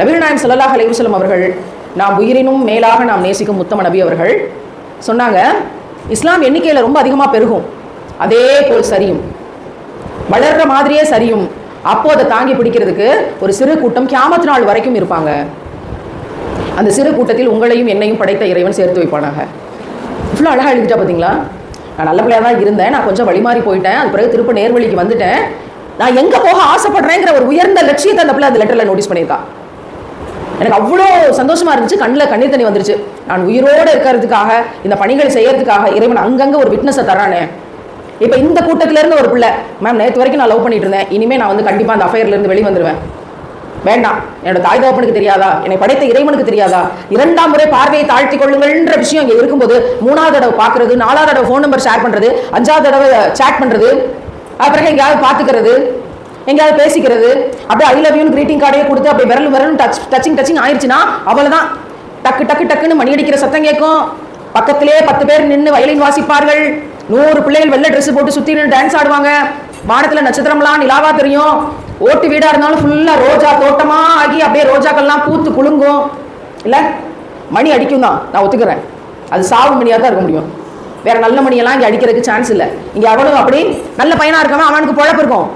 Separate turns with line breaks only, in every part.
நபிகள் சல்லாஹ் ஸல்லல்லாஹு அவர்கள் நாம் உயிரினும் மேலாக நாம் நேசிக்கும் முத்தம நபி அவர்கள் சொன்னாங்க இஸ்லாம் எண்ணிக்கையில் ரொம்ப அதிகமாக பெருகும். அதே போல் சரியும். வளர்ற மாதிரியே சரியும். அப்போ அதை தாங்கி பிடிக்கிறதுக்கு ஒரு சிறு கூட்டம் கியாமத்து நாள் வரைக்கும் இருப்பாங்க. அந்த சிறு கூட்டத்தில் உங்களையும் என்னையும் படைத்த இறைவன் சேர்த்து வைப்பானாக. இவ்வளோ அழகாக எழுதிட்டா பார்த்தீங்களா நான் நல்ல பிள்ளையாக தான் இருந்தேன். நான் கொஞ்சம் வழிமாறி போயிட்டேன். அது பிறகு திரும்ப நேர்வழிக்கு வந்துட்டேன். நான் எங்கே போக ஆசைப்படுறேங்கிற ஒரு உயர்ந்த லட்சியத்தை அந்த பிள்ளை அந்த லெட்டரில் நோட்டீஸ் பண்ணியிருக்கா. எனக்கு அவ்வளோ சந்தோஷமா இருந்துச்சு. கண்ணில் கண்ணீர் தண்ணி வந்துருச்சு. நான் உயிரோடு இருக்கிறதுக்காக இந்த பணிகளை செய்யறதுக்காக இறைவன் அங்கங்கே ஒரு விட்னஸை தரானே இப்போ இந்த கூட்டத்திலேருந்து ஒரு பிள்ளை மேம் நேற்று வரைக்கும் நான் லவ் பண்ணிட்டு இருந்தேன். இனிமே நான் வந்து கண்டிப்பாக அந்த affair ல வெளியே வந்துடுவேன் வேண்டாம். என்னோட தாய் தகப்பனுக்கு தெரியாதா? என்னை படைத்த இறைவனுக்கு தெரியாதா? இரண்டாம் முறை பார்வையை தாழ்த்தி கொள்ளுங்கள்ன்ற விஷயம் இங்கே இருக்கும்போது மூணாவது தடவை பார்க்கறது நாலாவது தடவை ஃபோன் நம்பர் ஷேர் பண்ணுறது அஞ்சாவது தடவை சேட் பண்ணுறது அப்புறம் எங்கேயாவது பார்த்துக்கிறது எங்கேயாவது பேசிக்கிறது. அப்படியே ஐ லவ் யூன்னு கிரீட்டிங் கார்டே கொடுத்து அப்படியே விரல் விரல் டச் டச்சிங் டச்சிங் ஆயிடுச்சுன்னா அவ்வளோதான் டக்கு டக்கு டக்குன்னு மணி அடிக்கிற சத்தம் கேட்கும். பக்கத்திலே பத்து பேர் நின்று வயலின் வாசிப்பார்கள். நூறு பிள்ளைகள் வெள்ளை ட்ரெஸ் போட்டு சுற்றி நின்று டான்ஸ் ஆடுவாங்க. வானத்தில் நட்சத்திரம்லாம் நிலாவா தெரியும். ஓட்டு வீடாக இருந்தாலும் ஃபுல்லாக ரோஜா தோட்டமாக ஆகி அப்படியே ரோஜாக்கள்லாம் பூத்து குலுங்கும். இல்லை? மணி அடிக்கும் தான் நான் ஒத்துக்கிறேன். அது சாவு மணியாக தான் இருக்க முடியும். வேற நல்ல மணியெல்லாம் இங்கே அடிக்கிறதுக்கு சான்ஸ் இல்லை. இங்கே அவ்வளோ அப்படி நல்ல பையனாக இருக்கவன் அவனுக்கு பொழப்பு இருக்கும்.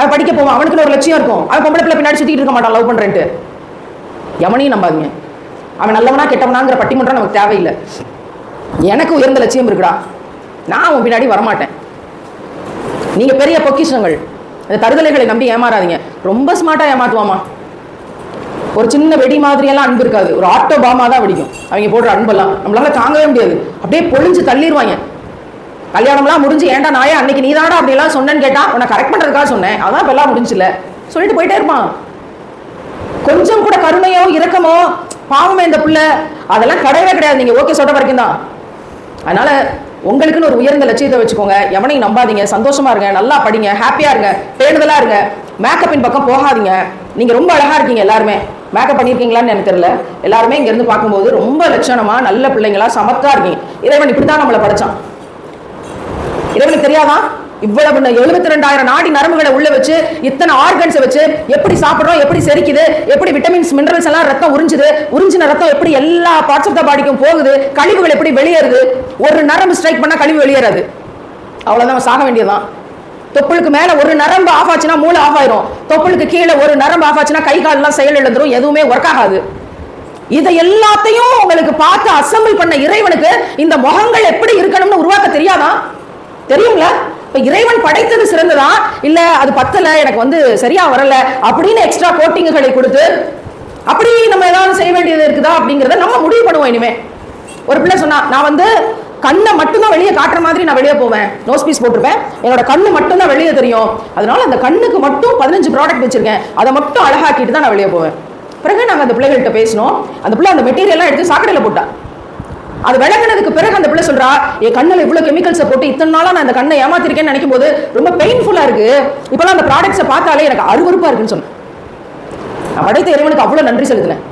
அவன் படிக்க போவான். அவனுக்கு ஒரு லட்சியம் இருக்கும். அவன் பொம்பளை பிள்ளை பின்னாடி சுற்றிட்டு இருக்க மாட்டான் லவ் பண்ணுறேன்ட்டு எவனையும் நம்பாதீங்க. அவன் நல்லவனா கெட்டவனாங்கிற பட்டிமன்றம் நமக்கு தேவையில்லை. எனக்கு உயர்ந்த லட்சியம் இருக்குடா. நான் அவன் பின்னாடி வரமாட்டேன். நீங்கள் பெரிய பொக்கிஷங்கள். அந்த தருதலைகளை நம்பி ஏமாறாதீங்க. ரொம்ப ஸ்மார்ட்டாக ஏமாத்துவாமா? ஒரு சின்ன வெடி மாதிரியெல்லாம் அன்பு இருக்காது. ஒரு ஆட்டோ பாமா தான் வெடிக்கும். அவங்க போடுற அன்பெல்லாம். நம்மளால தாங்கவே முடியாது. அப்படியே பொழிஞ்சு தள்ளிடுவாங்க கல்யாணம்லாம் முடிஞ்சு ஏன்டா நாயே அன்னைக்கு நீதாடா அப்படிலாம் சொன்னேன்னு கேட்டா உன்னை கரெக்ட் பண்றதுக்காக சொன்னேன். அதான் இப்ப எல்லாம் முடிஞ்சுல. சொல்லிட்டு போயிட்டே இருப்பான். கொஞ்சம் கூட கருணையோ இரக்கமோ பாவமே இந்த புள்ள அதெல்லாம் கிடையவே கிடையாது. நீங்க ஓகே சொல்ற வரைக்கும் தான். அதனால உங்களுக்குன்னு ஒரு உயர்ந்த லட்சியத்தை வச்சுக்கோங்க. எவனையும் நம்பாதீங்க. சந்தோஷமா இருங்க. நல்லா படிங்க. ஹாப்பியா இருங்க. பேணுதலா இருங்க. மேக்கப்பின் பக்கம் போகாதீங்க. நீங்க ரொம்ப அழகா இருக்கீங்க எல்லாருமே. மேக்கப் பண்ணியிருக்கீங்களான்னு எனக்கு தெரியல. எல்லாருமே இங்க இருந்து பார்க்கும்போது ரொம்ப லட்சணமா நல்ல பிள்ளைங்களா சமத்தா இருக்கீங்க. இறைவன் இப்படித்தான் நம்மளை படைச்சான். இறைவனுக்கு தெரியாதா? இவ்வளவு எழுபத்தி ரெண்டாயிரம் நாடி நரம்புகளை உள்ள வச்சு இத்தனை ஆர்கன்ஸை வச்சு எப்படி சாப்பிடுறோம் எப்படி செரிக்குது எப்படி விட்டமின்ஸ் மினரல்ஸ் எல்லாம் ரத்தம் உறிஞ்சுது உறிஞ்சின ரத்தம் எப்படி எல்லா பார்ட்ஸ் ஆஃப் த பாடிக்கும் போகுது கழிவுகள் எப்படி வெளியேறுது ஒரு நரம்பு ஸ்ட்ரைக் பண்ணா கழிவு வெளியேறாது. அவ்வளவுதான் சாக வேண்டியதுதான். தொப்புளுக்கு மேல ஒரு நரம்பு ஆஃப் ஆச்சுன்னா மூளை ஆஃப் ஆயிரும். தொப்புளுக்கு கீழே ஒரு நரம்பு ஆஃப் ஆச்சுன்னா கை கால்லாம் செயல் இழந்துரும் எதுவுமே ஒர்க் ஆகாது. இதை எல்லாத்தையும் உங்களுக்கு பார்த்து அசம்பிள் பண்ண இறைவனுக்கு இந்த முகங்கள் எப்படி இருக்கணும்னு உருவாக்க தெரியாதான் தெரியுங்களா இப்போ இறைவன் படைத்தது சிறந்ததா? இல்லை அது பத்தலை எனக்கு வந்து சரியா வரல அப்படின்னு எக்ஸ்ட்ரா கோட்டிங்குகளை கொடுத்து அப்படி நம்ம ஏதாவது செய்ய வேண்டியது இருக்குதா அப்படிங்கிறத நம்ம முடிவு பண்ணுவோம் இனிமே. ஒரு பிள்ளை சொன்னா நான் வந்து கண்ணை மட்டும்தான் வெளியே காட்டுற மாதிரி நான் வெளியே போவேன். நோஸ் பீஸ் போட்டிருப்பேன். என்னோட கண்ணு மட்டும்தான் வெளியே தெரியும். அதனால அந்த கண்ணுக்கு மட்டும் பதினஞ்சு ப்ராடக்ட் வச்சிருக்கேன். அதை மட்டும் அழகாக்கிட்டு தான் நான் வெளியே போவேன். பிறகு நாங்கள் அந்த பிள்ளைகள்கிட்ட பேசினோம். அந்த பிள்ளை அந்த மெட்டீரியல்லாம் எடுத்து சாக்கடையில் போட்டா. அது விளக்குனதுக்கு பிறகு அந்த பிள்ளை சொல்றா என் கண்ணில் இவ்வளவு கெமிக்கல்ஸை போட்டு இத்தனை நாளா நான் அந்த கண்ணை ஏமாத்திருக்கேன்னு நினைக்கும் போது ரொம்ப பெயின்ஃபுல்லா இருக்கு. இப்பெல்லாம் அந்த ப்ராடக்ட்ஸை பார்த்தாலே எனக்கு அருவறுப்பா இருக்குன்னு சொன்னேன் நான் படைத்த இறைவனுக்கு அவ்வளவு நன்றி செலுத்தினேன்.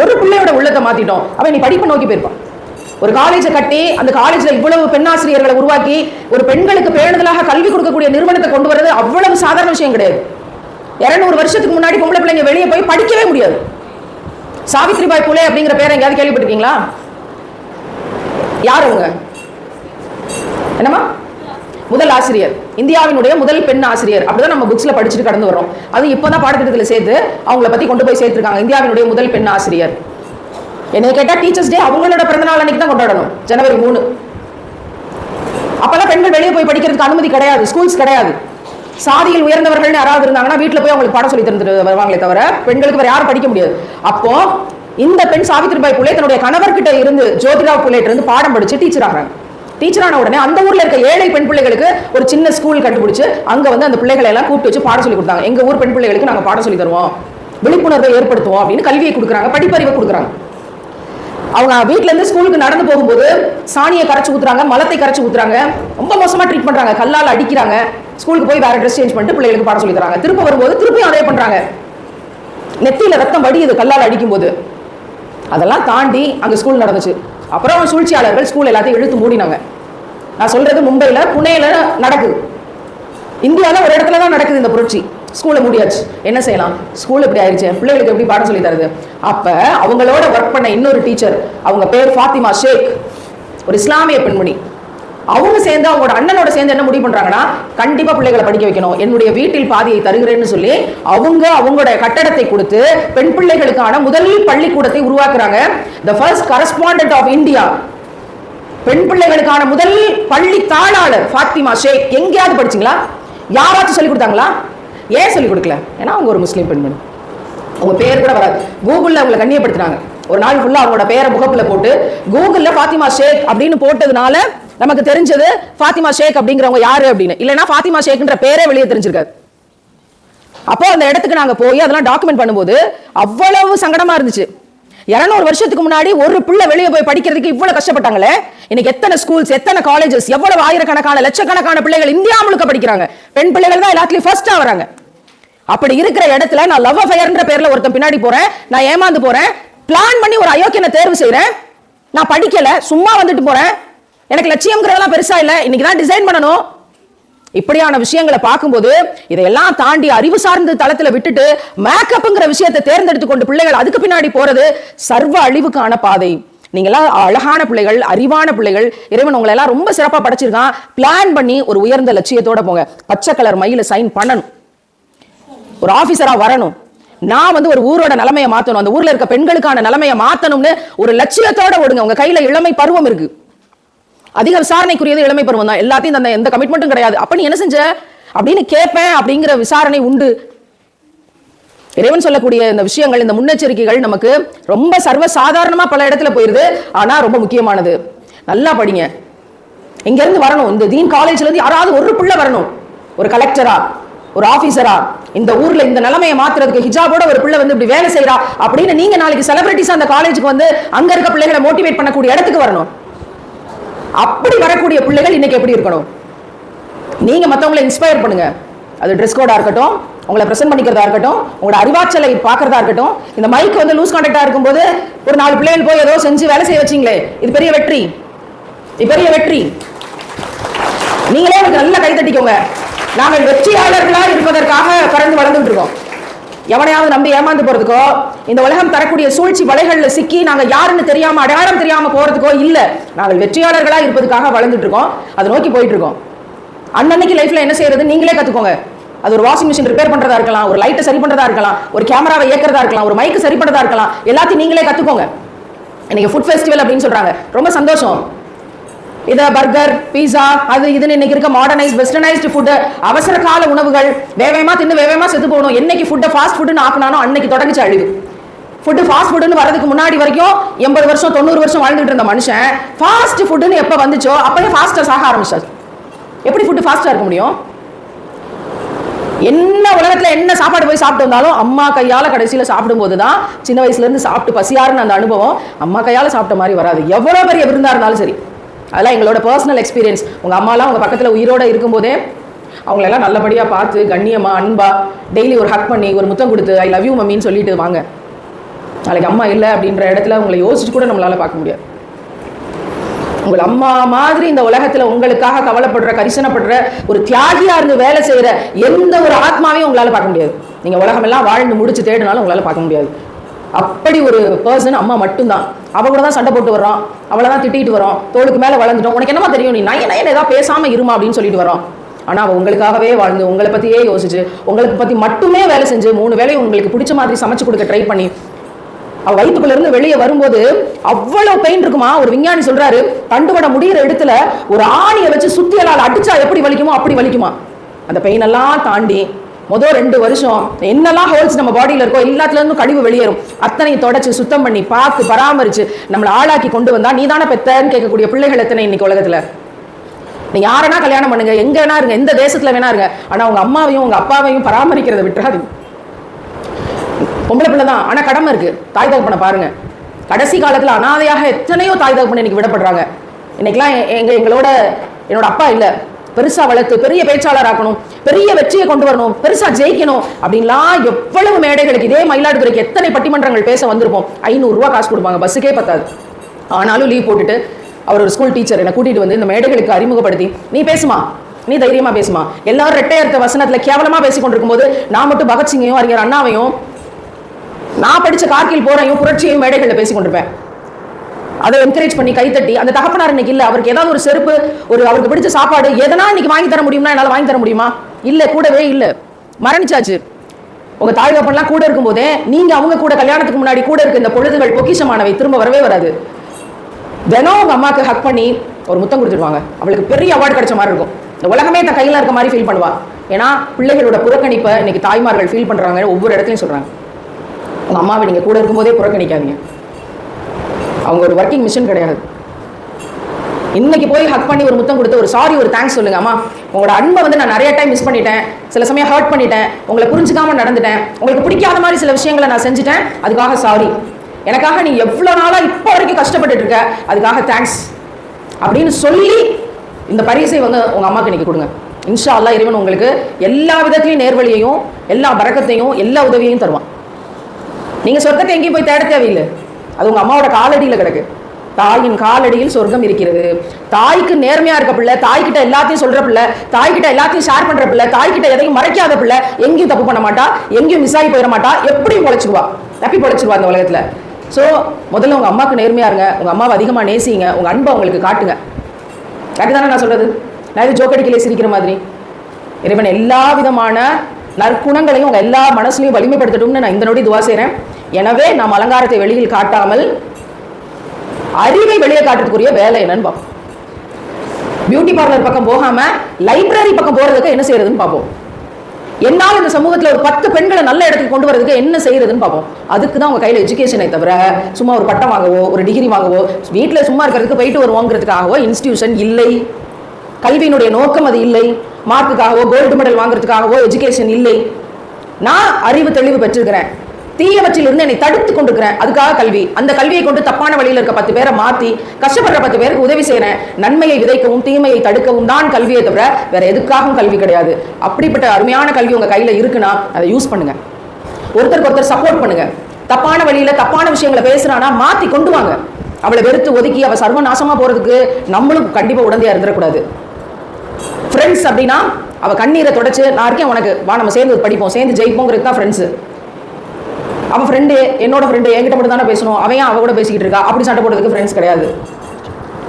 ஒரு பிள்ளையோட உள்ளத்தை மாத்திட்டோம். அவன் நீ படிப்பை நோக்கி போயிருப்பான். ஒரு காலேஜை கட்டி அந்த காலேஜில் இவ்வளவு பெண்ணாசிரியர்களை உருவாக்கி ஒரு பெண்களுக்கு பேணுதலாக கல்வி கொடுக்கக்கூடிய நிறுவனத்தை கொண்டு வரது அவ்வளவு சாதாரண விஷயம் கிடையாது. இரநூறு வருஷத்துக்கு முன்னாடி பொம்பளை பிள்ளைங்க வெளியே போய் படிக்கவே முடியாது. சாவித்ரிபாய் புலே அப்படிங்கிற பேரை எங்கேயாவது கேள்விப்பட்டிருக்கீங்களா? யார் அவங்க? என்னம்மா? முதல் ஆசிரியர். இந்தியாவினுடைய முதல் பெண் ஆசிரியர். அப்படிதான் நம்ம புக்ஸ்ல படிச்சுட்டு கடந்து வரோம் அது இப்போதான் பாடத்திட்டத்தில் சேர்த்து அவங்கள பத்தி கொண்டு போய் சேர்த்துருக்காங்க. இந்தியாவினுடைய முதல் பெண் ஆசிரியர். என்னை கேட்டா டீச்சர்ஸ் டே அவங்களோட பிறந்த நாள் அன்னைக்கு தான் கொண்டாடணும். ஜனவரி மூணு. அப்பெல்லாம் பெண்கள் வெளியே போய் படிக்கிறதுக்கு அனுமதி கிடையாது. ஸ்கூல்ஸ் கிடையாது. சாதியில் உயர்ந்தவர்கள் யாராவது இருந்தாங்கன்னா வீட்டில் போய் அவங்களுக்கு பாடம் சொல்லி தந்துட்டு வருவாங்களே தவிர பெண்களுக்கு வேற யாரும் படிக்க முடியாது. அப்போ இந்த பெண் சாவித்ரிபாய் புலே தன்னுடைய கணவர்கிட்ட இருந்து ஜோதிராவ் புலேட் இருந்து பாடம் படிச்சு டீச்சர் ஆகிறாங்க. டீச்சர் ஆன உடனே அந்த ஊர்ல இருக்க ஏழை பெண் பிள்ளைகளுக்கு ஒரு சின்ன ஸ்கூல் கண்டுபிடிச்சு அங்க வந்து அந்த பிள்ளைகளை எல்லாம் கூப்பிட்டு வச்சு பாடம் சொல்லி கொடுத்தாங்க. எங்க ஊர் பெண் பிள்ளைகளுக்கு நாங்க பாடம் சொல்லி தருவோம். விழிப்புணர்வை ஏற்படுத்துவோம் அப்படின்னு கல்வியை கொடுக்குறாங்க படிப்பறிவை கொடுக்குறாங்க. அவங்க வீட்டுல இருந்து ஸ்கூலுக்கு நடந்து போகும்போது சாணியை கரைச்சு ஊத்துறாங்க மலத்தை கரைச்சு ஊத்துறாங்க. ரொம்ப மோசமா ட்ரீட் பண்றாங்க. கல்லால் அடிக்கிறாங்க. ஸ்கூலுக்கு போய் வேற ட்ரெஸ் சேஞ்ச் பண்ணிட்டு பிள்ளைகளுக்கு பாடம் சொல்லி தராங்க. திரும்ப வரும்போது திருப்பியும் அதே பண்றாங்க. நெத்தியில ரத்தம் வடியுது கல்லால் அடிக்கும்போது. அதெல்லாம் தாண்டி அங்கே ஸ்கூல் நடந்துச்சு. அப்புறம் சூழ்ச்சியாளர்கள் ஸ்கூல் எல்லாத்தையும் இழுத்து மூடினாங்க. நான் சொல்றது மும்பையில் புனேல நடக்குது. இந்தியாவில் ஒரு இடத்துல தான் நடக்குது இந்த புரட்சி. ஸ்கூலை முடியாச்சு. என்ன செய்யலாம்? ஸ்கூல் இப்படி ஆயிடுச்சு பிள்ளைகளுக்கு எப்படி பாடம் சொல்லி தருது? அப்போ அவங்களோட ஒர்க் பண்ண இன்னொரு டீச்சர் அவங்க பேர் ஃபாத்திமா ஷேக். ஒரு இஸ்லாமிய பெண்மணி. அவங்க சேர்ந்து அவங்களோட அண்ணனோட சேர்ந்து என்ன முடிவு பண்றாங்கன்னா கண்டிப்பா பிள்ளைகளை படிக்க வைக்கணும். என்னுடைய வீட்டில் பாதியை தருகிறேன்னு சொல்லி அவங்க அவங்களோட கட்டடத்தை கொடுத்து பெண் பிள்ளைகளுக்கான முதல் பள்ளிக்கூடத்தை உருவாக்குறாங்க. The first correspondent of India பெண் பிள்ளைகளுக்கான முதல் பள்ளி தாளாளர் ஃபாத்திமா ஷேக். எங்கேயாவது படிச்சிங்களா? யாராச்சும் சொல்லி கொடுத்தாங்களா? ஏன் சொல்லி கொடுக்கல? ஏன்னா அவங்க ஒரு முஸ்லீம் பெண்மணி. அவங்க பேர் கூட வராது. கூகுளில் அவங்களை கண்ணியப்படுத்தினாங்க ஒரு நாள் ஃபுல்லாக அவங்களோட பேரை முகப்பில் போட்டு கூகுளில் ஃபாத்திமா ஷேக் அப்படின்னு போட்டதுனால நமக்கு தெரிஞ்சது ஃபாத்திமா ஷேக் அப்படிங்கிறவங்க யாரு அப்படின்னு. இல்லைன்னா ஃபாத்திமா ஷேக்ன்ற பேரே வெளியே தெரிஞ்சிருக்காது. அப்போ அந்த இடத்துக்கு நாங்க போய் அதெல்லாம் டாக்குமெண்ட் பண்ணும்போது அவ்வளவு சங்கடமா இருந்துச்சு. இரநூறு வருஷத்துக்கு முன்னாடி ஒரு பிள்ளை வெளியே போய் படிக்கிறதுக்கு இவ்வளவு கஷ்டப்பட்டாங்களே? இன்னைக்கு எத்தனை ஸ்கூல்ஸ் எத்தனை காலேஜஸ் எவ்வளவு ஆயிரக்கணக்கான லட்சக்கணக்கான பிள்ளைகள் இந்தியா முழுக்க படிக்கிறாங்க. பெண் பிள்ளைகள் தான் எல்லாத்துலயும் ஃபர்ஸ்டா வராங்க. அப்படி இருக்கிற இடத்துல நான் லவ் அஃபயர்ன்ற பேர்ல ஒருத்தன் பின்னாடி போறேன் நான் ஏமாந்து போறேன் பிளான் பண்ணி ஒரு அயோக்கியனை தேர்வு செய்யறேன் நான் படிக்கல சும்மா வந்துட்டு போறேன் எனக்கு லட்சியம்ங்கிறதெல்லாம் பெருசா இல்லை. இன்னைக்கு தான் டிசைன் பண்ணணும். இப்படியான விஷயங்களை பார்க்கும்போது இதையெல்லாம் தாண்டி அறிவு சார்ந்த தளத்துல விட்டுட்டு மேக்கப்புங்கிற விஷயத்தை தேர்ந்தெடுத்து கொண்டு பிள்ளைகள் அதுக்கு பின்னாடி போறது சர்வ அழிவுக்கான பாதை. நீங்களாம் அழகான பிள்ளைகள் அறிவான பிள்ளைகள் இறைவன் உங்களை எல்லாம் ரொம்ப சிறப்பாக படைச்சிருக்கான். பிளான் பண்ணி ஒரு உயர்ந்த லட்சியத்தோட போங்க. பச்சை கலர் மயில சைன் பண்ணணும். ஒரு ஆபீசரா வரணும். நான் வந்து ஒரு ஊரோட நிலைமையை மாத்தணும். அந்த ஊர்ல இருக்க பெண்களுக்கான நிலைமையை மாத்தணும்னு ஒரு லட்சியத்தோட ஓடுங்க. உங்க கையில இளமை பருவம் இருக்கு. அதிக விசாரணைக்குரியது இளமை பருவம் தான். எல்லாத்தையும் தந்த எந்த கமிட்மெண்ட்டும் கிடையாது. அப்ப நீ என்ன செஞ்ச? அப்படின்னு கேட்பேன் அப்படிங்கிற விசாரணை உண்டு. இறைவன் சொல்லக்கூடிய இந்த விஷயங்கள் இந்த முன்னெச்சரிக்கைகள் நமக்கு ரொம்ப சர்வ சாதாரணமா பல இடத்துல போயிருது. ஆனா ரொம்ப முக்கியமானது. நல்லா படிங்க. இங்க இருந்து வரணும். இந்த தீன் காலேஜ்ல இருந்து யாராவது ஒரு பிள்ளை வரணும். ஒரு கலெக்டரா ஒரு ஆபீசரா இந்த ஊர்ல இந்த நிலைமையை மாத்துறதுக்கு ஹிஜாபோட ஒரு பிள்ளை வந்து இப்படி வேலை செய்யறா அப்படின்னு நீங்க நாளைக்கு செலிபிரிட்டிஸ் அந்த காலேஜுக்கு வந்து அங்க இருக்க பிள்ளைகளை மோட்டிவேட் பண்ணக்கூடிய இடத்துக்கு வரணும். அப்படி வரக்கூடிய பிள்ளைகள் இன்னைக்கு எப்படி இருக்கணும்? நீங்க மத்தவங்களை இன்ஸ்பயர் பண்ணுங்க. அது ட்ரெஸ் கோடா இருக்கட்டும் உங்களை பிரசன்ட் பண்ணிக்கிறதா இருக்கட்டும் உங்களோட அறிவாச்சலை பார்க்கறதா இருக்கட்டும் இந்த மைக் வந்து லூஸ் கான்டாக்டா இருக்கும்போது ஒரு நாலு பிள்ளைகள் போய் ஏதோ செஞ்சு வேலை செய்ய வச்சீங்களே இது பெரிய வெற்றி. இது பெரிய வெற்றி. நீங்களே எனக்கு நல்லா கை தட்டிக்கோங்க. நாங்கள் வெற்றியாளர்களா இருப்பதற்காக பறந்து வளர்ந்துட்டு இருக்கோம். எவனையாவது நம்பி ஏமாந்து போறதுக்கோ இந்த உலகம் தரக்கூடிய சூழ்ச்சி வலைகளில் சிக்கி நாங்க யாருன்னு தெரியாம அடையாளம் தெரியாம போறதுக்கோ இல்ல. நாங்கள் வெற்றியாளர்களா இருப்பதுக்காக வளர்ந்துட்டு இருக்கோம். அதை நோக்கி போயிட்டு இருக்கோம். அன்னன்னைக்கு லைஃப்ல என்ன செய்யறது? நீங்களே கத்துக்கோங்க. அது ஒரு வாஷிங் மிஷின் ரிப்பேர் பண்றதா இருக்கலாம் ஒரு லைட்டை சரி பண்றதா இருக்கலாம் ஒரு கேமராவை இயக்கிறதா இருக்கலாம் ஒரு மைக்கு சரி பண்றதா இருக்கலாம். எல்லாத்தையும் நீங்களே கத்துக்கோங்க. இன்னைக்கு ஃபுட் ஃபெஸ்டிவல் அப்படின்னு சொல்றாங்க. ரொம்ப சந்தோஷம். இதை பர்கர் பீஸா அது இதுன்னு இன்னைக்கு இருக்க மாடர்னைஸ் வெஸ்டர்னைஸ்டு ஃபுட்டு அவசர கால உணவுகள் வேகமாக தின்னு வேகமாக செத்து போகணும். என்னைக்கு ஃபுட்டை ஃபாஸ்ட் ஃபுட்னு ஆக்கினானோ அன்னைக்கு தொடங்குச்சு அழிவு. ஃபுட்டு ஃபாஸ்ட் ஃபுட்டுன்னு வரதுக்கு முன்னாடி வரைக்கும் எண்பது வருஷம் தொண்ணூறு வருஷம் வாழ்ந்துட்டு இருந்த மனுஷன் ஃபாஸ்ட் ஃபுட்டுன்னு எப்போ வந்துச்சோ அப்பவே ஃபாஸ்ட்டாக சாக ஆரம்பிச்சார். எப்படி ஃபுட்டு ஃபாஸ்ட்டாக இருக்க முடியும்? என்ன உலகத்தில் என்ன சாப்பாடு போய் சாப்பிட்டு வந்தாலும் அம்மா கையால் கடைசியில் சாப்பிடும் சாப்பிடும்போது தான் சின்ன வயசுலேருந்து சாப்பிட்டு பசியாருன்னு அந்த அனுபவம் அம்மா கையால் சாப்பிட்ட மாதிரி வராது. எவ்வளோ பெரிய விருந்தாக இருந்தாலும் சரி. அதெல்லாம் எங்களோட பர்சனல் எக்ஸ்பீரியன்ஸ் உங்கள் அம்மாலாம் உங்கள் பக்கத்தில் உயிரோட இருக்கும்போதே அவங்களெல்லாம் நல்லபடியாக பார்த்து கண்ணியமாக அன்பா டெய்லி ஒரு ஹக் பண்ணி ஒரு முத்தம் கொடுத்து ஐ லவ் யூ மம்மின்னு சொல்லிட்டு வாங்க. நாளைக்கு அம்மா இல்லை அப்படின்ற இடத்துல உங்களை யோசிச்சு கூட நம்மளால பார்க்க முடியாது. உங்கள் அம்மா மாதிரி இந்த உலகத்தில் உங்களுக்காக கவலைப்படுற கரிசனப்படுற ஒரு தியாகியாக இருந்து வேலை செய்கிற எந்த ஒரு ஆத்மாவையும் உங்களால் பார்க்க முடியாது. நீங்கள் உலகமெல்லாம் வாழ்ந்து முடிச்சு தேடினாலும் உங்களால் பார்க்க முடியாது. அப்படி ஒரு பர்சன் அம்மா மட்டும்தான். அவ கூட தான் சண்டை போட்டு வர்றோம். அவளை தான் திட்டிட்டு வரோம் தோளுக்கு மேலே வளர்ந்துட்டோம். உனக்கு என்னமா தெரியும்? நீ நயன் நயன் ஏதாவது பேசாமல் இருமா அப்படின்னு சொல்லிட்டு வரோம் ஆனால் அவள் உங்களுக்காகவே வாழ்ந்து உங்களை பற்றியே யோசிச்சு உங்களுக்கு பற்றி மட்டுமே வேலை செஞ்சு மூணு வேலையும் உங்களுக்கு பிடிச்ச மாதிரி சமைச்சு கொடுக்க ட்ரை பண்ணி அவள் வயிற்றுக்குள்ளேருந்து வெளியே வரும்போது அவ்வளோ பெயின் இருக்குமா? ஒரு விஞ்ஞானி சொல்கிறாரு தண்டுவட முடியிற இடத்துல ஒரு ஆணியை வச்சு சுத்தியலால் அடிச்சா எப்படி வலிக்குமோ அப்படி வலிக்குமா? அந்த பெயினெல்லாம் தாண்டி மொதல் ரெண்டு வருஷம் என்னெல்லாம் ஹோல்ஸ் நம்ம பாடியில் இருக்கோ எல்லாத்துல இருந்தும் கழிவு வெளியேறும். அத்தனையும் தொடச்சு சுத்தம் பண்ணி பார்த்து பராமரித்து நம்மளை ஆளாக்கி கொண்டு வந்தால் நீ தானே பெத்தன்னு கேட்கக்கூடிய பிள்ளைகள் எத்தனை இன்னைக்கு உலகத்தில்? நீ யாரனா கல்யாணம் பண்ணுங்க எங்க வேணா இருங்க எந்த தேசத்துல வேணா இருங்க. ஆனா உங்க அம்மாவையும் உங்க அப்பாவையும் பராமரிக்கிறத விட்டுறாதீங்க. பொம்பளை பிள்ளை தான் ஆனா கடமை இருக்கு. தாய் தகப்பனை பாருங்க. கடைசி காலத்துல அனாதையாக எத்தனையோ தாய் தகப்பன் இன்னைக்கு விடப்படுறாங்க. இன்னைக்கெல்லாம் எங்கள் எங்க எங்களோட என்னோட அப்பா இல்லை. பெருசா வளர்த்து பெரிய பேச்சாளர் ஆக்கணும் பெரிய வெற்றியை கொண்டு வரணும் பெருசா ஜெயிக்கணும் அப்படின்லாம் எவ்வளவு மேடைகளுக்கு இதே மயிலாடுதுறைக்கு எத்தனை பட்டிமன்றங்கள் பேச வந்திருப்போம்? ஐநூறு ரூபா காசு கொடுப்பாங்க பஸ்ஸுக்கே பத்தாது. ஆனாலும் லீவ் போட்டுட்டு அவர் ஒரு ஸ்கூல் டீச்சர் என்னை கூட்டிட்டு வந்து இந்த மேடைகளுக்கு அறிமுகப்படுத்தி நீ பேசுமா? நீ தைரியமா பேசுமா? எல்லாரும் ரெட்டையர்த்த வசனத்துல கேவலமா பேசி கொண்டிருக்கும் போது நான் மட்டும் பகத்சிங்கையும் அறிஞர் அண்ணாவையும் நான் படிச்ச கார்கில் போறையும் புரட்சியையும் மேடைகளில் பேசி கொண்டிருப்பேன். அதை என்கரேஜ் பண்ணி கைத்தட்டி அந்த தகப்பனார் இன்னைக்கு இல்லை. அவருக்கு ஏதாவது ஒரு செருப்பு ஒரு அவருக்கு பிடிச்ச சாப்பாடு எதனா இன்னைக்கு வாங்கி தர முடியும்னா என்னால் வாங்கி தர முடியுமா? இல்லை கூடவே இல்லை. மரணிச்சாச்சு உங்க தாய் தகப்பன்லாம் கூட இருக்கும்போதே நீங்க அவங்க கூட கல்யாணத்துக்கு முன்னாடி கூட இருக்க இந்த பொழுதுகள் பொக்கிஷமானவை திரும்ப வரவே வராது. தினம் உங்க அம்மாக்கு ஹக் பண்ணி ஒரு முத்தம் கொடுத்துருவாங்க அவளுக்கு பெரிய அவார்டு கிடைச்ச மாதிரி இருக்கும். இந்த உலகமே தன் கையில இருக்க மாதிரி ஃபீல் பண்ணுவா. ஏன்னா பிள்ளைகளோட புறக்கணிப்பை இன்னைக்கு தாய்மார்கள் ஃபீல் பண்றாங்க ஒவ்வொரு இடத்துலையும் சொல்றாங்க. உங்க அம்மாவை நீங்க கூட இருக்கும்போதே புறக்கணிக்காதீங்க. அவங்க ஒரு ஒர்க்கிங் மிஷின் கிடையாது. இன்னைக்கு போய் ஹக் பண்ணி ஒரு முத்தம் கொடுத்து ஒரு சாரி ஒரு தேங்க்ஸ் சொல்லுங்க. அம்மா உங்களோட அன்பை வந்து நான் நிறைய டைம் மிஸ் பண்ணிட்டேன். சில சமயம் ஹர்ட் பண்ணிட்டேன். உங்களை புரிஞ்சுக்காம நடந்துட்டேன். உங்களுக்கு பிடிக்காத மாதிரி சில விஷயங்களை நான் செஞ்சுட்டேன். அதுக்காக சாரி எனக்காக நீ எவ்வளோ நாளாக இப்போ வரைக்கும் கஷ்டப்பட்டுட்டு இருக்க? அதுக்காக தேங்க்ஸ் அப்படின்னு சொல்லி இந்த பரிசை வந்து உங்க அம்மாக்கு இன்னைக்கு கொடுங்க. இன்ஷா அல்லாஹ் இறைவன் உங்களுக்கு எல்லா விதத்துலையும் நேர்வழியையும் எல்லா பறக்கத்தையும் எல்லா உதவியையும் தருவான். நீங்க சொர்க்கத்தை எங்கேயும் போய் தேட தேவையில்லை. அது உங்கள் அம்மாவோட காலடியில் கிடக்கு. தாயின் காலடியில் சொர்க்கம் இருக்கிறது. தாய்க்கு நேர்மையாக இருக்க பிள்ளை தாய்கிட்ட எல்லாத்தையும் சொல்கிற பிள்ளை தாய்கிட்ட எல்லாத்தையும் ஷேர் பண்ணுற பிள்ளை தாய்கிட்ட எதையும் மறைக்காத பிள்ளை எங்கேயும் தப்பு பண்ண மாட்டா எங்கேயும் மிஸ் ஆகி போயிட மாட்டா எப்படியும் பொழைச்சிருவா. தப்பி பொழைச்சிருவா அந்த உலகத்தில். ஸோ முதல்ல உங்கள் அம்மாவுக்கு நேர்மையாக இருங்க. உங்கள் அம்மாவை அதிகமாக நேசிங்க. உங்கள் அன்பை அவங்களுக்கு காட்டுங்க. கரெக்ட் தானே நான் சொல்கிறது நான் இது ஜோக்கடிக்கலே சிரிக்கிற மாதிரி. இறைவன் எல்லா விதமான நற்குணங்களையும் உங்கள் எல்லா மனசுலையும் வலிமைப்படுத்தட்டும்னு நான் இந்த நொடி துவா செய்கிறேன் எனவே நாம் அலங்காரத்தை வெளியில் காட்டாமல் அறிவை வெளியே காட்டுறதுக்குரிய வேலை என்னன்னு பார்ப்போம். பியூட்டி பார்லர் பக்கம் போகாம லைப்ரரி பக்கம் போறதுக்கு என்ன செய்யறதுன்னு பார்ப்போம். என்னால் இந்த சமூகத்தில் ஒரு பத்து பெண்களை நல்ல இடத்துக்கு கொண்டு வரதுக்கு என்ன செய்யறதுன்னு பார்ப்போம். அதுக்கு தான் உங்கள் கையில் எஜுகேஷனை தவிர சும்மா ஒரு பட்டம் வாங்கவோ ஒரு டிகிரி வாங்கவோ வீட்டில் சும்மா இருக்கிறதுக்கு போயிட்டு வருவோங்கிறதுக்காகவோ இன்ஸ்டியூஷன் இல்லை. கல்வியினுடைய நோக்கம் அது இல்லை. மார்க்குக்காகவோ கோல்டு மெடல் வாங்குறதுக்காகவோ எஜுகேஷன் இல்லை. நான் அறிவு தெளிவு பெற்றிருக்கிறேன். தீயவற்றிலிருந்து என்னை தடுத்து கொண்டிருக்கிறேன் அதுக்காக கல்வி. அந்த கல்வியை கொண்டு தப்பான வழியில் இருக்க பத்து பேரை மாத்தி கஷ்டப்படுற பத்து பேருக்கு உதவி செய்யறேன் நன்மையை விதைக்கவும் தீமையை தடுக்கவும் தான் கல்வியை தவிர வேற எதுக்காகவும் கல்வி கிடையாது. அப்படிப்பட்ட அருமையான கல்வி உங்க கையில இருக்குன்னா அதை யூஸ் பண்ணுங்க. ஒருத்தருக்கு ஒருத்தர் சப்போர்ட் பண்ணுங்க. தப்பான வழியில தப்பான விஷயங்களை பேசுறானா மாத்தி கொண்டு வாங்க. அவளை வெறுத்து ஒதுக்கி அவ சர்வநாசமா போறதுக்கு நம்மளும் கண்டிப்பா உடந்தையா இருந்துடக்கூடாது. ஃப்ரெண்ட்ஸ் அப்படின்னா அவள் கண்ணீரை தொடச்சு நான் இருக்கேன் உனக்கு. வா நம்ம சேர்ந்து படிப்போம். சேர்ந்து ஜெயிப்போங்கிறது தான் ஃப்ரெண்ட்ஸு அவ ஃப்ரெண்டு என்னோட ஃப்ரெண்டு என்கிட்ட மட்டும் தானே பேசணும். அவன் ஏன் அவ கூட பேசிக்கிட்டு இருக்கா? அப்படி சண்டை போடுறதுக்கு ஃப்ரெண்ட்ஸ் கிடையாது.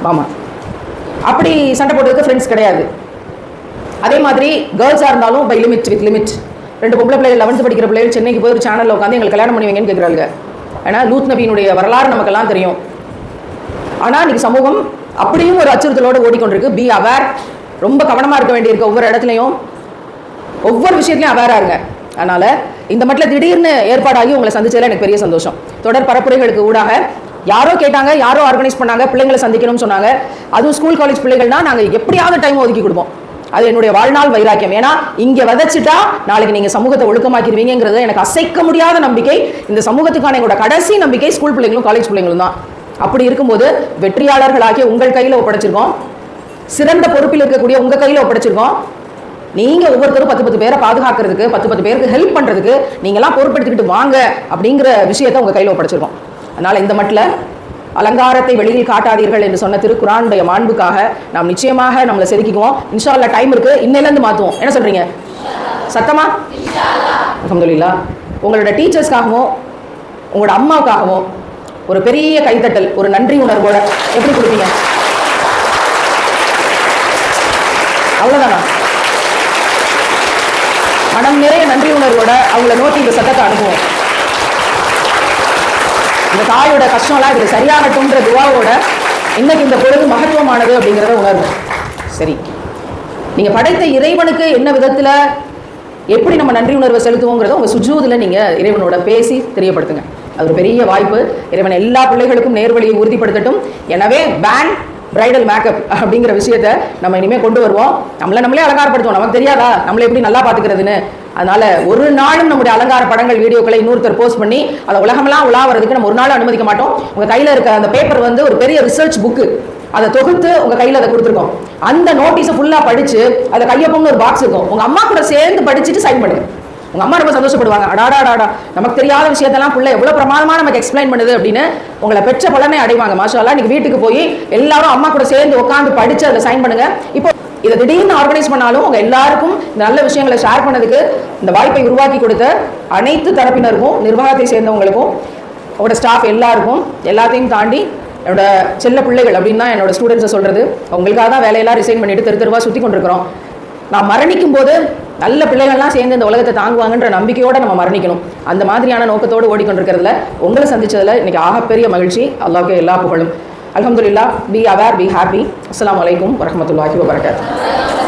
ஆமாம் அப்படி சண்டை போடுறதுக்கு ஃப்ரெண்ட்ஸ் கிடையாது. அதே மாதிரி கேர்ள்ஸாக இருந்தாலும் பை லிமிட் வித் லிமிட் ரெண்டு பொம்பளை பிள்ளைகள் லெவன்த்து படிக்கிற பிள்ளைகள் சென்னைக்கு போய் ஒரு சேனலில் உட்காந்து எங்களுக்கு கல்யாணம் பண்ணுவீங்கன்னு கேட்குறாங்க ஏன்னா லூத் நபியினுடைய வரலாறு நமக்கெல்லாம் தெரியும். ஆனால் இன்னைக்கு சமூகம் அப்படியும் ஒரு அச்சுறுத்தலோடு ஓடிக்கொண்டிருக்கு. பி அவேர் ரொம்ப கவனமாக இருக்க வேண்டியிருக்க ஒவ்வொரு இடத்துலையும். ஒவ்வொரு விஷயத்துலையும் அவேராக இருங்க. அதனால் இந்த மட்டில் திடீர்னு ஏற்பாடாகி உங்களை சந்திச்சதில் எனக்கு பெரிய சந்தோஷம். தொடர் பரப்புரைகளுக்கு ஊடாக யாரோ கேட்டாங்க யாரோ ஆர்கனைஸ் பண்ணாங்க பிள்ளைங்களை சந்திக்கணும்னு சொன்னாங்க. அதுவும் ஸ்கூல் காலேஜ் பிள்ளைகள்னா நாங்கள் எப்படியாவது டைம் ஒதுக்கி கொடுப்போம். அது என்னுடைய வாழ்நாள் வைராக்கியம். ஏன்னா இங்கே விதைச்சிட்டா நாளைக்கு நீங்கள் சமூகத்தை ஒழுக்கமாக்கிடுவீங்கிறது எனக்கு அசைக்க முடியாத நம்பிக்கை. இந்த சமூகத்துக்கான எங்களோட கடைசி நம்பிக்கை ஸ்கூல் பிள்ளைங்களும் காலேஜ் பிள்ளைங்களும் தான். அப்படி இருக்கும்போது வெற்றியாளர்களாகிய உங்கள் கையில் ஒப்படைச்சிருக்கோம். சிறந்த பொறுப்பில் இருக்கக்கூடிய உங்கள் கையில் ஒப்படைச்சிருக்கோம். நீங்க ஒவ்வொருத்தரும் பத்து பத்து பேரை பாதுகாக்கிறதுக்கு பத்து பத்து பேருக்கு ஹெல்ப் பண்றதுக்கு நீங்களாம் பொறுப்பெடுத்துக்கிட்டு வாங்க அப்படிங்கிற விஷயத்தை உங்க கையில் ஒப்படைச்சிருக்கோம். அதனால இந்த மட்டில் அலங்காரத்தை வெளியில் காட்டாதீர்கள் என்று சொன்ன திருக்குறானுடைய மாண்புக்காக நாம் நிச்சயமாக நம்மளை செதுக்கிக்குவோம். இன்ஷா டைம் இருக்கு. இன்னையிலேருந்து மாற்றுவோம் என்ன சொல்றீங்க? சத்தமா? அல்ஹம்துலில்லாஹ் உங்களோட டீச்சர்ஸ்க்காகவும் உங்களோட அம்மாவுக்காகவும் ஒரு பெரிய கைத்தட்டல் ஒரு நன்றி உணர்வோட எப்படி கொடுப்பீங்க? அவ்வளோதானா மனம் நிறைய நன்றி உணர்வோட அவங்கள நோக்கி இந்த சத்தத்தை அனுப்புவோம் இந்த தாயோட கஷ்டம்லாம் இதுக்கு சரியாகட்டும்ன்ற துவாவோட இன்னைக்கு இந்த பொழுது மகத்துவமானது அப்படிங்கிறத உணர்வு சரி. நீங்க படைத்த இறைவனுக்கு என்ன விதத்துல எப்படி நம்ம நன்றி உணர்வை செலுத்துவோங்கிறத உங்க சுஜூதில் நீங்க இறைவனோட பேசி தெரியப்படுத்துங்க. அது ஒரு பெரிய வாய்ப்பு. இறைவன் எல்லா பிள்ளைகளுக்கும் நேர்வழியை உறுதிப்படுத்தட்டும். எனவே பேன் பிரைடல் மேக்கப் அப்படிங்கிற விஷயத்த நம்ம இனிமேல் கொண்டு வருவோம். நம்மளை நம்மளே அலங்காரப்படுத்துவோம். நமக்கு தெரியாதா? நம்மளை எப்படி நல்லா பார்த்துக்கிறதுன்னு? அதனால ஒரு நாளும் நம்முடைய அலங்கார படங்கள் வீடியோக்களை இன்னொருத்தர் போஸ்ட் பண்ணி அதை உலகமெல்லாம் உலாவதுக்கு நம்ம ஒரு நாள் அனுமதிக்க மாட்டோம். உங்க கையில இருக்க அந்த பேப்பர் வந்து ஒரு பெரிய ரிசர்ச் புக்கு அதை தொகுத்து உங்க கையில அதை கொடுத்துருக்கோம். அந்த நோட்டீஸை ஃபுல்லா படிச்சு அதை கையொப்பம்னு ஒரு பாக்ஸ் இருக்கும். உங்க அம்மா கூட சேர்ந்து படிச்சுட்டு சைன் பண்ணுங்க. உங்க அம்மா ரொம்ப சந்தோஷப்படுவாங்க. அடாடாடாடா நமக்கு தெரியாத விஷயத்தெல்லாம் பிள்ளை எவ்வளவு பிரமாதமா நமக்கு எக்ஸ்பிளைன் பண்ணுது அப்படின்னு உங்களை பெற்ற பலனை அடைவாங்க. மாஷால்லா இன்னைக்கு வீட்டுக்கு போய் எல்லாரும் அம்மா கூட சேர்ந்து உட்காந்து படிச்சு அதில் சைன் பண்ணுங்க. இப்போ இதை திடீர்னு ஆர்கனைஸ் பண்ணாலும் உங்க எல்லாருக்கும் இந்த நல்ல விஷயங்களை ஷேர் பண்ணதுக்கு இந்த வாய்ப்பை உருவாக்கி கொடுத்த அனைத்து தரப்பினருக்கும் நிர்வாகத்தை சேர்ந்தவங்களுக்கும் அவங்களோட ஸ்டாஃப் எல்லாருக்கும் எல்லாத்தையும் தாண்டி என்னோட செல்ல பிள்ளைகள் அப்படின்னு தான் என்னோட ஸ்டூடெண்ட்ஸை சொல்றது. உங்களுக்காக தான் வேலையெல்லாம் ரிசைன் பண்ணிட்டு தெரு தெருவா சுற்றி கொண்டிருக்கிறோம். நான் மரணிக்கும் போது நல்ல பிள்ளைகள்லாம் சேர்ந்து இந்த உலகத்தை தாங்குவாங்கன்ற நம்பிக்கையோடு நம்ம மரணிக்கணும். அந்த மாதிரியான நோக்கத்தோடு ஓடிக்கொண்டிருக்கிறதுல உங்களை சந்தித்ததில் இன்னைக்கு ஆகப்பெரிய மகிழ்ச்சி. அல்லாவுக்கு எல்லா புகழும். அலமதுல்லா பி அவேர் பி ஹாப்பி அஸ்லாம் அலைக்கும் வரமத்துல்லாஹி வபரகாத்துஹு